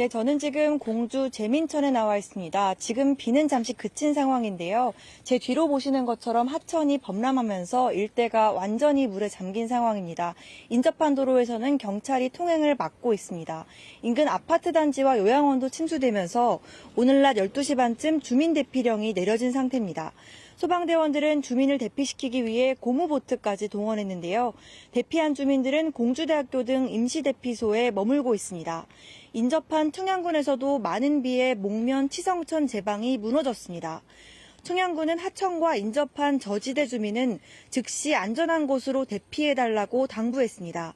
네, 저는 지금 공주 제민천에 나와 있습니다. 지금 비는 잠시 그친 상황인데요. 제 뒤로 보시는 것처럼 하천이 범람하면서 일대가 완전히 물에 잠긴 상황입니다. 인접한 도로에서는 경찰이 통행을 막고 있습니다. 인근 아파트 단지와 요양원도 침수되면서 오늘 낮 12시 반쯤 주민 대피령이 내려진 상태입니다. 소방대원들은 주민을 대피시키기 위해 고무보트까지 동원했는데요. 대피한 주민들은 공주대학교 등 임시대피소에 머물고 있습니다. 인접한 청양군에서도 많은 비에 목면 치성천 제방이 무너졌습니다. 청양군은 하천과 인접한 저지대 주민은 즉시 안전한 곳으로 대피해달라고 당부했습니다.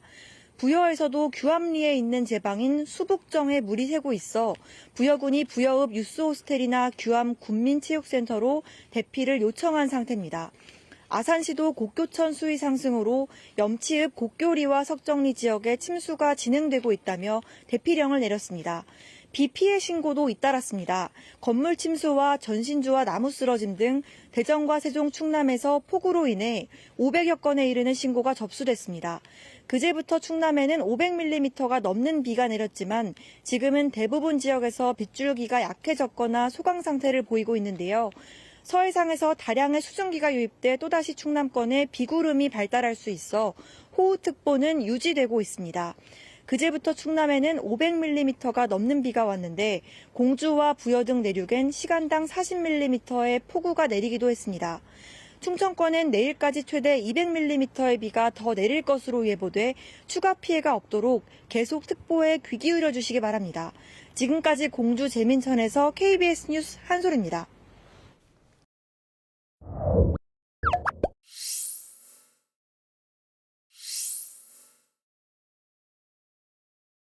부여에서도 규암리에 있는 제방인 수북정에 물이 새고 있어 부여군이 부여읍 유스호스텔이나 규암 군민체육센터로 대피를 요청한 상태입니다. 아산시도 곡교천 수위 상승으로 염치읍 곡교리와 석정리 지역에 침수가 진행되고 있다며 대피령을 내렸습니다. 비 피해 신고도 잇따랐습니다. 건물 침수와 전신주와 나무 쓰러짐 등 대전과 세종, 충남에서 폭우로 인해 500여 건에 이르는 신고가 접수됐습니다. 그제부터 충남에는 500mm가 넘는 비가 내렸지만 지금은 대부분 지역에서 빗줄기가 약해졌거나 소강 상태를 보이고 있는데요. 서해상에서 다량의 수증기가 유입돼 또다시 충남권에 비구름이 발달할 수 있어 호우특보는 유지되고 있습니다. 그제부터 충남에는 500mm가 넘는 비가 왔는데 공주와 부여 등 내륙엔 시간당 40mm의 폭우가 내리기도 했습니다. 충청권엔 내일까지 최대 200mm의 비가 더 내릴 것으로 예보돼 추가 피해가 없도록 계속 특보에 귀 기울여 주시기 바랍니다. 지금까지 공주 제민천에서 KBS 뉴스 한솔입니다.